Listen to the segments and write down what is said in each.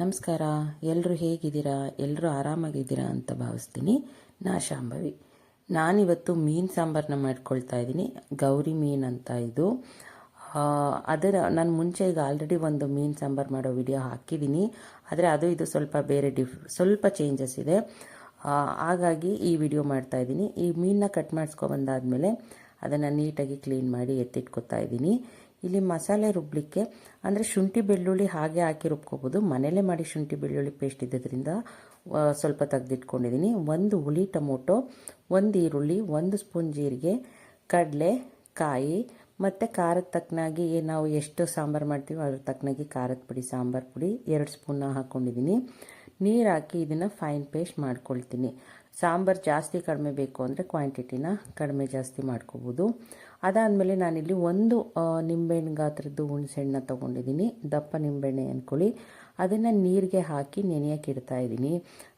ನಮಸ್ಕಾರ. ಎಲ್ಲರೂ ಹೇಗಿದ್ದೀರಾ? ಎಲ್ಲರೂ ಆರಾಮಾಗಿದ್ದೀರಾ ಅಂತ ಭಾವಿಸ್ತೀನಿ. ನಾ ಶಾಂಭವಿ. ನಾನಿವತ್ತು ಮೀನು ಸಾಂಬಾರನ್ನ ಮಾಡ್ಕೊಳ್ತಾ ಇದ್ದೀನಿ. ಗೌರಿ ಮೀನು ಅಂತ ಇದು. ಅದರ ನಾನು ಮುಂಚೆ ಈಗ ಆಲ್ರೆಡಿ ಒಂದು ಮೀನು ಸಾಂಬಾರು ಮಾಡೋ ವಿಡಿಯೋ ಹಾಕಿದ್ದೀನಿ. ಆದರೆ ಅದು ಇದು ಸ್ವಲ್ಪ ಬೇರೆ ಡಿಫ್ ಸ್ವಲ್ಪ ಚೇಂಜಸ್ ಇದೆ. ಹಾಗಾಗಿ ಈ ವಿಡಿಯೋ ಮಾಡ್ತಾ ಇದ್ದೀನಿ. ಈ ಮೀನನ್ನ ಕಟ್ ಮಾಡಿಸ್ಕೊಬಂದಾದ್ಮೇಲೆ ಅದನ್ನು ನೀಟಾಗಿ ಕ್ಲೀನ್ ಮಾಡಿ ಎತ್ತಿಟ್ಕೊತಾ ಇದ್ದೀನಿ. ಇಲ್ಲಿ ಮಸಾಲೆ ರುಬ್ಬಲಿಕ್ಕೆ ಅಂದರೆ ಶುಂಠಿ ಬೆಳ್ಳುಳ್ಳಿ ಹಾಗೆ ಹಾಕಿ ರುಬ್ಕೋಬೋದು. ಮನೆಯಲ್ಲೇ ಮಾಡಿ ಶುಂಠಿ ಬೆಳ್ಳುಳ್ಳಿ ಪೇಸ್ಟ್ ಇದ್ದದ್ರಿಂದ ಸ್ವಲ್ಪ ತೆಗೆದಿಟ್ಕೊಂಡಿದ್ದೀನಿ ಒಂದು ಹುಳಿ ಟೊಮೊಟೊ, ಒಂದು ಈರುಳ್ಳಿ, ಒಂದು ಸ್ಪೂನ್ ಜೀರಿಗೆ, ಕಡಲೆ, ಕಾಯಿ, ಮತ್ತು ಖಾರದ ತಕ್ಕನಾಗಿ ನಾವು ಎಷ್ಟು ಸಾಂಬಾರು ಮಾಡ್ತೀವೋ ಅದ್ರ ತಕ್ಕನಾಗಿ ಖಾರದ ಪುಡಿ, ಸಾಂಬಾರು ಪುಡಿ, ಎರಡು ಸ್ಪೂನ್ನ ಹಾಕ್ಕೊಂಡಿದ್ದೀನಿ ನೀರು ಹಾಕಿ ಇದನ್ನು ಫೈನ್ ಪೇಸ್ಟ್ ಮಾಡ್ಕೊಳ್ತೀನಿ. ಸಾಂಬಾರು ಜಾಸ್ತಿ ಕಡಿಮೆ ಬೇಕು ಅಂದರೆ ಕ್ವಾಂಟಿಟಿನ ಕಡಿಮೆ ಜಾಸ್ತಿ ಮಾಡ್ಕೋಬೋದು. ಅದಾದಮೇಲೆ ನಾನಿಲ್ಲಿ ಒಂದು ನಿಂಬೆಹಣ್ಣು ಗಾತ್ರದ್ದು ಹುಣಸೆಹಣ್ಣ ತೊಗೊಂಡಿದ್ದೀನಿ. ದಪ್ಪ ನಿಂಬೆಹಣ್ಣೆ ಅಂದ್ಕೊಳ್ಳಿ ಅದನ್ನು ನೀರಿಗೆ ಹಾಕಿ ನೆನೆಯಕ್ಕೆ ಇಡ್ತಾ ಇದ್ದೀನಿ.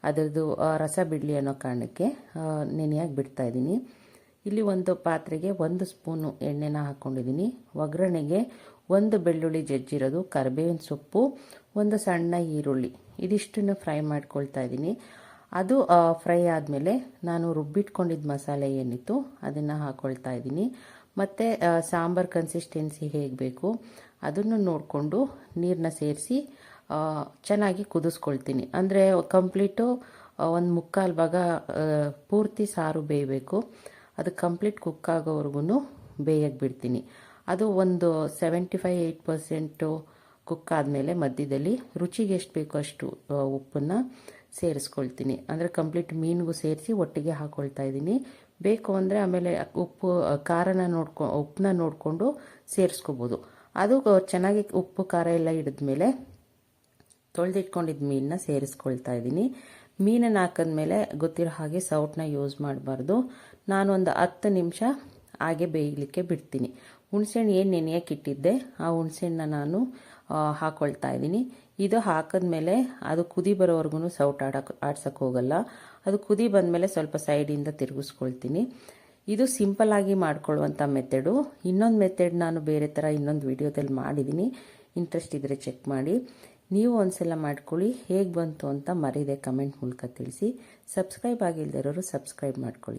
ಅದರದ್ದು ರಸ ಬಿಡಲಿ ಅನ್ನೋ ಕಾರಣಕ್ಕೆ ನೆನೆಯಾಗಿ ಬಿಡ್ತಾ ಇದ್ದೀನಿ. ಇಲ್ಲಿ ಒಂದು ಪಾತ್ರೆಗೆ ಒಂದು ಸ್ಪೂನು ಎಣ್ಣೆನ ಹಾಕ್ಕೊಂಡಿದ್ದೀನಿ ಒಗ್ಗರಣೆಗೆ ಒಂದು ಬೆಳ್ಳುಳ್ಳಿ ಜಜ್ಜಿರೋದು ಕರಿಬೇವಿನ ಸೊಪ್ಪು, ಒಂದು ಸಣ್ಣ ಈರುಳ್ಳಿ. ಇದಿಷ್ಟನ್ನು ಫ್ರೈ ಮಾಡ್ಕೊಳ್ತಾ ಇದ್ದೀನಿ. ಅದು ಫ್ರೈ ಆದಮೇಲೆ ನಾನು ರುಬ್ಬಿಟ್ಕೊಂಡಿದ್ದ ಮಸಾಲೆ ಏನಿತ್ತು ಅದನ್ನು ಹಾಕ್ಕೊಳ್ತಾ ಇದ್ದೀನಿ. ಮತ್ತು ಸಾಂಬಾರ್ ಕನ್ಸಿಸ್ಟೆನ್ಸಿ ಹೇಗೆ ಬೇಕು ಅದನ್ನು ನೋಡಿಕೊಂಡು ನೀರನ್ನ ಸೇರಿಸಿ ಚೆನ್ನಾಗಿ ಕುದಿಸ್ಕೊಳ್ತೀನಿ. ಅಂದರೆ ಕಂಪ್ಲೀಟು ಒಂದು ಮುಕ್ಕಾಲು ಭಾಗ ಪೂರ್ತಿ ಸಾರು ಬೇಯಬೇಕು. ಅದು ಕಂಪ್ಲೀಟ್ ಕುಕ್ ಆಗೋವರೆಗೂ ಬೇಯಕ್ಕೆ ಬಿಡ್ತೀನಿ. ಅದು ಒಂದು seventy five eight percent cook ಆದಮೇಲೆ ಮಧ್ಯದಲ್ಲಿ ರುಚಿಗೆ ಎಷ್ಟು ಬೇಕೋ ಅಷ್ಟು ಉಪ್ಪನ್ನು ಸೇರಿಸ್ಕೊಳ್ತೀನಿ. ಅಂದರೆ ಕಂಪ್ಲೀಟ್ ಮೀನಿಗೂ ಸೇರಿಸಿ ಒಟ್ಟಿಗೆ ಹಾಕ್ಕೊಳ್ತಾ ಇದ್ದೀನಿ. ಬೇಕು ಅಂದರೆ ಆಮೇಲೆ ಉಪ್ಪು, ಖಾರನ ನೋಡ್ಕೊ, ಉಪ್ಪನ್ನ ನೋಡಿಕೊಂಡು ಸೇರಿಸ್ಕೋಬೋದು. ಅದು ಚೆನ್ನಾಗಿ ಉಪ್ಪು, ಖಾರ ಎಲ್ಲ ಹಿಡಿದ್ಮೇಲೆ ತೊಳೆದಿಟ್ಕೊಂಡಿದ್ದ ಮೀನನ್ನ ಸೇರಿಸ್ಕೊಳ್ತಾ ಇದ್ದೀನಿ. ಮೀನನ್ನು ಹಾಕಿದ್ಮೇಲೆ ಗೊತ್ತಿರೋ ಹಾಗೆ ಸೌಟ್ನ ಯೂಸ್ ಮಾಡಬಾರ್ದು. ನಾನೊಂದು ಹತ್ತು ನಿಮಿಷ ಹಾಗೆ ಬೇಯಲಿಕ್ಕೆ ಬಿಡ್ತೀನಿ. ಹುಣಸೆಹಣ್ಣು ಏನು ನೆನೆಯಕ್ಕೆ ಇಟ್ಟಿದ್ದೆ, ಆ ಹುಣ್ಸೆಹಣ್ಣನ್ನ ನಾನು ಹಾಕ್ಕೊಳ್ತಾ ಇದ್ದೀನಿ. ಇದು ಹಾಕಿದ್ಮೇಲೆ ಅದು ಕುದಿ ಬರೋವರೆಗೂ ಸೌಟ್ ಆಡ್ಸೋಕ್ಕೆ ಹೋಗಲ್ಲ. ಅದು ಕುದಿ ಬಂದಮೇಲೆ ಸ್ವಲ್ಪ ಸೈಡಿಂದ ತಿರುಗಿಸ್ಕೊಳ್ತೀನಿ. ಇದು ಸಿಂಪಲ್ ಆಗಿ ಮಾಡ್ಕೊಳ್ಳುವಂಥ ಮೆಥಡು. ಇನ್ನೊಂದು ಮೆಥಡ್ ನಾನು ಬೇರೆ ಥರ ಇನ್ನೊಂದು ವಿಡಿಯೋದಲ್ಲಿ ಮಾಡಿದ್ದೀನಿ ಇಂಟ್ರೆಸ್ಟ್ ಇದ್ದರೆ ಚೆಕ್ ಮಾಡಿ. ನೀವು ಒಂದ್ಸಲ ಮಾಡ್ಕೊಳ್ಳಿ. ಹೇಗೆ ಬಂತು ಅಂತ ಮರೀದೆ ಕಮೆಂಟ್ ಮೂಲಕ ತಿಳಿಸಿ. ಸಬ್ಸ್ಕ್ರೈಬ್ ಆಗಿಲ್ದಿರೋರು ಸಬ್ಸ್ಕ್ರೈಬ್ ಮಾಡ್ಕೊಳ್ಳಿ.